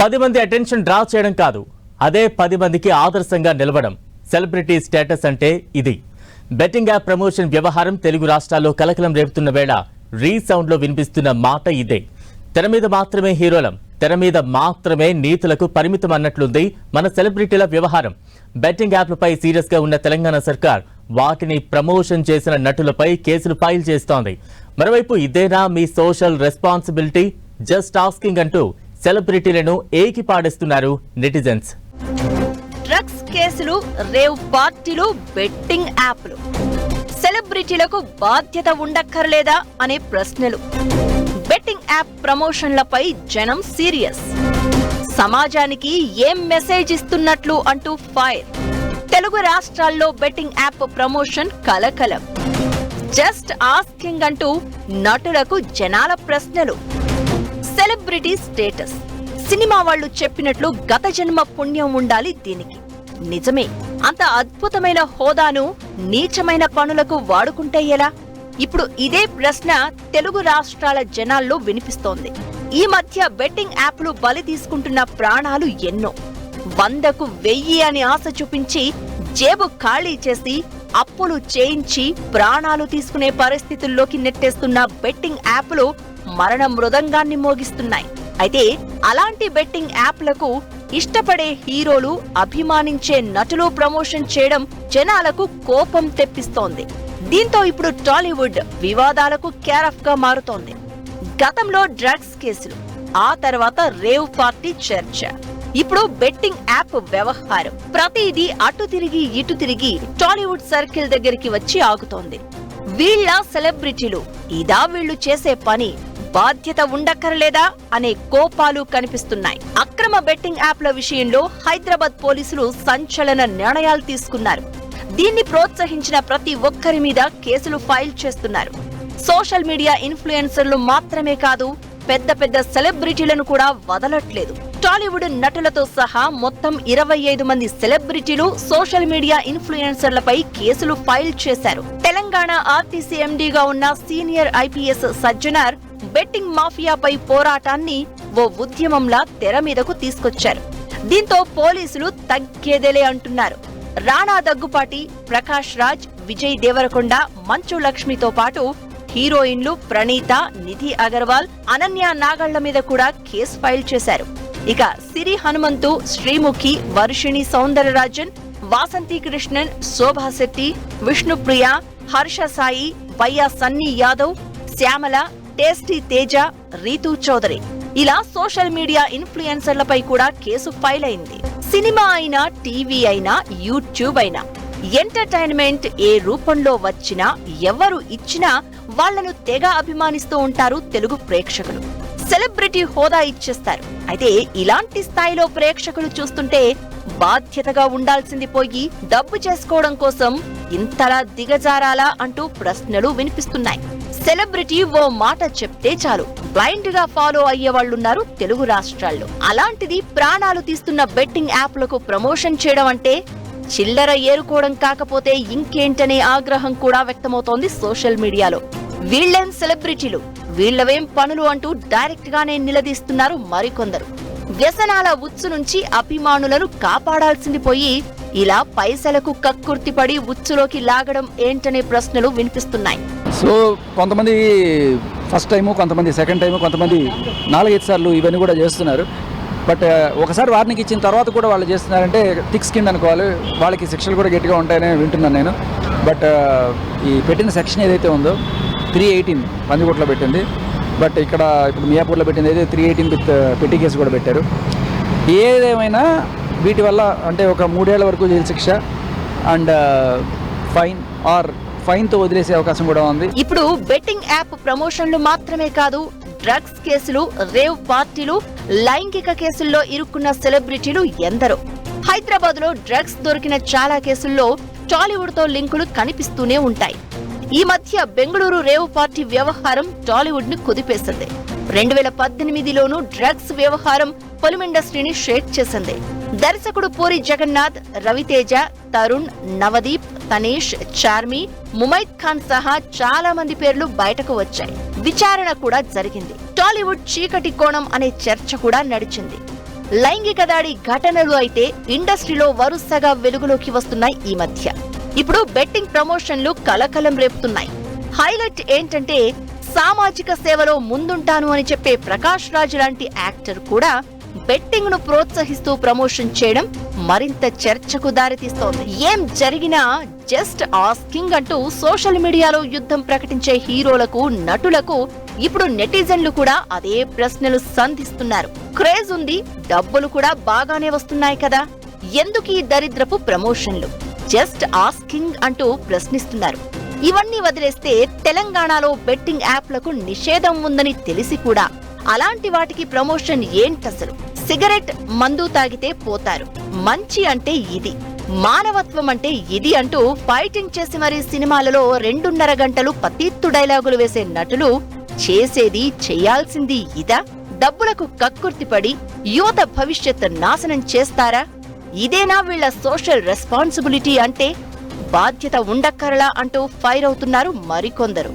పది మంది attention draw చేయడం కాదు అదే పది మందికి ఆదర్శంగా నిలవడం. సెలబ్రిటీ స్టేటస్ అంటే ఇది. బెట్టింగ్ యాప్ ప్రమోషన్ వ్యవహారం తెలుగు రాష్ట్రాల్లో కలకలం రేపుతున్న వేళ రీసౌండ్లో వినిపిస్తున్న మాట ఇదే. తెర మీద మాత్రమే హీరోలం తెర మీద మాత్రమే నీతులకు పరిమితం అన్నట్లుంది మన సెలబ్రిటీల వ్యవహారం. బెట్టింగ్ యాప్లపై సీరియస్గా ఉన్న తెలంగాణ సర్కార్ వాటిని ప్రమోషన్ చేసిన నటులపై కేసులు ఫైల్ చేస్తోంది. మరోవైపు ఇదేనా మీ సోషల్ రెస్పాన్సిబిలిటీ? జస్ట్ ఆస్కింగ్ అంటూ సెలబ్రిటీలను ఏకిపాడేస్తున్నారు నెటిజన్స్. డ్రగ్స్ కేసులు రేవ్ పార్టీలు బెట్టింగ్ యాప్లు. సెలబ్రిటీలకు బాధ్యత ఉండక్కర్లేదా అనే ప్రశ్నలు. బెట్టింగ్ యాప్ ప్రమోషన్లపై జనం సీరియస్. సమాజానికి ఏం మెసేజ్ ఇస్తున్నట్లు అంటూ ఫైర్. తెలుగు రాష్ట్రాల్లో బెట్టింగ్ యాప్ ప్రమోషన్ కలకలం. జస్ట్ ఆస్కింగ్ అంటూ నటులకు జనాల ప్రశ్నలు. Celebrity status. సినిమా వాళ్ళు చెప్పినట్లు గత జన్మ పుణ్యం ఉండాలి దీనికి. నిజమే అంత అద్భుతమైన హోదాను నీచమైన పనులకు వాడుకుంటే ఎలా? ఇప్పుడు ఇదే ప్రశ్న తెలుగు రాష్ట్రాల జనాల్లో వినిపిస్తోంది. ఈ మధ్య బెట్టింగ్ యాప్లు బలి తీసుకుంటున్న ప్రాణాలు ఎన్నో. వందకు వెయ్యి అని ఆశ చూపించి జేబు ఖాళీ చేసి అప్పులు చేయించి ప్రాణాలు తీసుకునే పరిస్థితుల్లోకి నెట్టేస్తున్న బెట్టింగ్ యాప్లు మరణ మృదంగాన్ని మోగిస్తున్నాయి. అయితే అలాంటి బెట్టింగ్ యాప్లకు ఇష్టపడే హీరోలు అభిమానించే నటులు ప్రమోషన్ చేయడం జనాలకు కోపం తెప్పిస్తోంది. దీంతో ఇప్పుడు టాలీవుడ్ వివాదాలకు క్యారఫ్గా మారుతోంది. గతంలో డ్రగ్స్ కేసులు ఆ తర్వాత రేవ్ పార్టీ చర్చ. ఇప్పుడు బెట్టింగ్ యాప్ వ్యవహారం ప్రతిదీ అటు తిరిగి ఇటు తిరిగి టాలీవుడ్ సర్కిల్ దగ్గరికి వచ్చి ఆగుతోంది. వీళ్ళ సెలబ్రిటీలు ఇదా వీళ్ళు చేసే పని బాధ్యత ఉండక్కర్లేదా అనే కోపాలు కనిపిస్తున్నాయి. అక్రమ బెట్టింగ్ యాప్ల విషయంలో హైదరాబాద్ పోలీసులు సంచలన నిర్ణయాలు తీసుకున్నారు. దీన్ని ప్రోత్సహించిన ప్రతి ఒక్కరి మీద కేసులు ఫైల్ చేస్తున్నారు. సోషల్ మీడియా ఇన్ఫ్లుయెన్సర్లు మాత్రమే కాదు పెద్ద పెద్ద సెలబ్రిటీలను కూడా వదలట్లేదు. టాలీవుడ్ నటులతో సహా మొత్తం ఇరవై ఐదు మంది సెలబ్రిటీలు సోషల్ మీడియా ఇన్ఫ్లుయెన్సర్లపై కేసులు ఫైల్ చేశారు. తెలంగాణ ఆర్టీసీ ఎండీగా ఉన్న సీనియర్ ఐపీఎస్ సజ్జనార్ బెట్టింగ్ మాఫియాపై పోరాటాన్ని ఓ ఉద్యమంలా తెర మీదకు తీసుకొచ్చారు. దీంతో పోలీసులు తగ్గేదేలే అంటున్నారు. రాణా దగ్గుపాటి ప్రకాష్ రాజ్ విజయ్ దేవరకొండ మంచు లక్ష్మితో పాటు హీరోయిన్లు ప్రణీత నిధి అగర్వాల్ అనన్య నాగళ్ళ మీద కూడా కేసు ఫైల్ చేశారు. ఇక సిరి హనుమంతు శ్రీముఖి వర్షిణి సౌందరరాజన్ వాసంతి కృష్ణన్ శోభా శెట్టి విష్ణుప్రియ హర్ష సాయి వయ్యా సన్నీ యాదవ్ శ్యామల టేస్టీ తేజ రీతూ చౌదరి. ఇలా సోషల్ మీడియా ఇన్ఫ్లుయెన్సర్లపై కూడా కేసు ఫైల్ అయింది సినిమా అయినా టీవీ అయినా యూట్యూబ్ అయినా ఎంటర్టైన్మెంట్ ఏ రూపంలో వచ్చినా ఎవరు ఇచ్చినా వాళ్ళను తెగ అభిమానిస్తూ ఉంటారు తెలుగు ప్రేక్షకులు. సెలబ్రిటీ హోదా ఇచ్చేస్తారు. అయితే ఇలాంటి స్థాయిలో ప్రేక్షకులు చూస్తుంటే బాధ్యతగా ఉండాల్సింది పోయి డబ్బు చేసుకోవడం కోసం ఇంతలా దిగజారాలా అంటూ ప్రశ్నలు వినిపిస్తున్నాయి. సెలబ్రిటీ ఓ మాట చెప్తే చాలు. బ్లైండ్గా ఫాలో అయ్యే వాళ్ళున్నారు తెలుగు రాష్ట్రాల్లో. అలాంటిది ప్రాణాలు తీస్తున్న బెట్టింగ్ యాప్లకు ప్రమోషన్ చేయడం అంటే చిల్లర ఏరుకోవడం కాకపోతే ఇంకేంటనే ఆగ్రహం కూడా వ్యక్తమవుతోంది సోషల్ మీడియాలో వీళ్ళేం సెలబ్రిటీలు వీళ్ళవేం పనులు అంటూ డైరెక్ట్ గానే నిలదీస్తున్నారు మరికొందరు. వ్యసనాల ఉచ్చు నుంచి అభిమానులను కాపాడాల్సింది పోయి ఇలా పైసలకు కక్కుర్తిపడి ఉచ్చులోకి లాగడం ఏంటనే ప్రశ్నలు వినిపిస్తున్నాయి. సో కొంతమంది ఫస్ట్ టైము కొంతమంది సెకండ్ టైము కొంతమంది నాలుగైదు సార్లు ఇవన్నీ కూడా చేస్తున్నారు. బట్ ఒకసారి వార్నింగ్ ఇచ్చిన తర్వాత కూడా వాళ్ళు చేస్తున్నారంటే థిక్ స్కిన్ అనుకోవాలి. వాళ్ళకి శిక్షలు కూడా గట్టిగా ఉంటాయని వింటున్నాను నేను. బట్ ఈ పెట్టిన సెక్షన్ ఏదైతే ఉందో త్రీ ఎయిటీన్ పందికోట్లో పెట్టింది. బట్ ఇక్కడ ఇప్పుడు మియాపూర్లో పెట్టింది అయితే త్రీ ఎయిటీన్ విత్ పెట్టి కేసు కూడా పెట్టారు. ఏదేమైనా వీటి వల్ల అంటే ఒక మూడేళ్ళ వరకు జైలు శిక్ష అండ్ uh, ఫైన్ ఆర్ ఫైన్తో వదిలేసే అవకాశం కూడా ఉంది. ఇప్పుడు బెట్టింగ్ యాప్ ప్రమోషన్లు మాత్రమే కాదు డ్రగ్స్ కేసులు రేవ్ పార్టీలు లైంగిక కేసుల్లో ఇరుక్కున్న సెలబ్రిటీలు ఎందరో. హైదరాబాద్లో డ్రగ్స్ దొరికిన చాలా కేసుల్లో టాలీవుడ్తో లింకులు కనిపిస్తూనే ఉంటాయి. ఈ మధ్య బెంగళూరు రేవ్ పార్టీ వ్యవహారం టాలీవుడ్ని కుదిపేసింది. రెండు వేల పద్దెనిమిదిలోనూ డ్రగ్స్ వ్యవహారం ఫిల్మ్ ఇండస్ట్రీని షేక్ చేసింది. దర్శకుడు పూరి జగన్నాథ్ రవితేజ తరుణ్ నవదీప్ తనీష్ చార్మి ముమైత్ ఖాన్ సహా చాలా మంది పేర్లు బయటకు వచ్చాయి. విచారణ కూడా జరిగింది. టాలీవుడ్ చీకటి కోణం అనే చర్చ కూడా నడిచింది. లైంగిక దాడి ఘటనలు అయితే ఇండస్ట్రీలో వరుసగా వెలుగులోకి వస్తున్నాయి ఈ మధ్య. ఇప్పుడు బెట్టింగ్ ప్రమోషన్లు కలకలం రేపుతున్నాయి. హైలైట్ ఏంటంటే సామాజిక సేవలో ముందుంటాను అని చెప్పే ప్రకాష్ రాజ్ లాంటి యాక్టర్ కూడా బెట్టింగ్ను ప్రోత్సహిస్తూ ప్రమోషన్ చేయడం మరింత చర్చకు దారితీస్తోంది. ఏం జరిగినా జస్ట్ ఆస్కింగ్ అంటూ సోషల్ మీడియాలో యుద్ధం ప్రకటించే హీరోలకు నటులకు ఇప్పుడు నెటిజన్లు కూడా అదే ప్రశ్నలు సంధిస్తున్నారు. క్రేజ్ ఉంది డబ్బులు కూడా బాగానే వస్తున్నాయి కదా. ఎందుకు ఈ దరిద్రపు ప్రమోషన్లు? జస్ట్ ఆస్కింగ్ అంటూ ప్రశ్నిస్తున్నారు. ఇవన్నీ వదిలేస్తే తెలంగాణలో బెట్టింగ్ యాప్లకు నిషేధం ఉందని తెలిసి కూడా. అలాంటి వాటికి ప్రమోషన్ ఏంటసలు? సిగరెట్ మందు తాగితే పోతారు. మంచి అంటే ఇది. మానవత్వం అంటే ఇది అంటూ ఫైటింగ్ చేసి మరీ సినిమాలలో రెండున్నర గంటలు పతీత్తు డైలాగులు వేసే నటులు చేసేది చేయాల్సింది ఇదా? డబ్బులకు కక్కుర్తిపడి యువత భవిష్యత్ నాశనం చేస్తారా? ఇదేనా వీళ్ళ సోషల్ రెస్పాన్సిబిలిటీ అంటే బాధ్యత ఉండక్కరలా అంటూ ఫైర్ అవుతున్నారు మరికొందరు.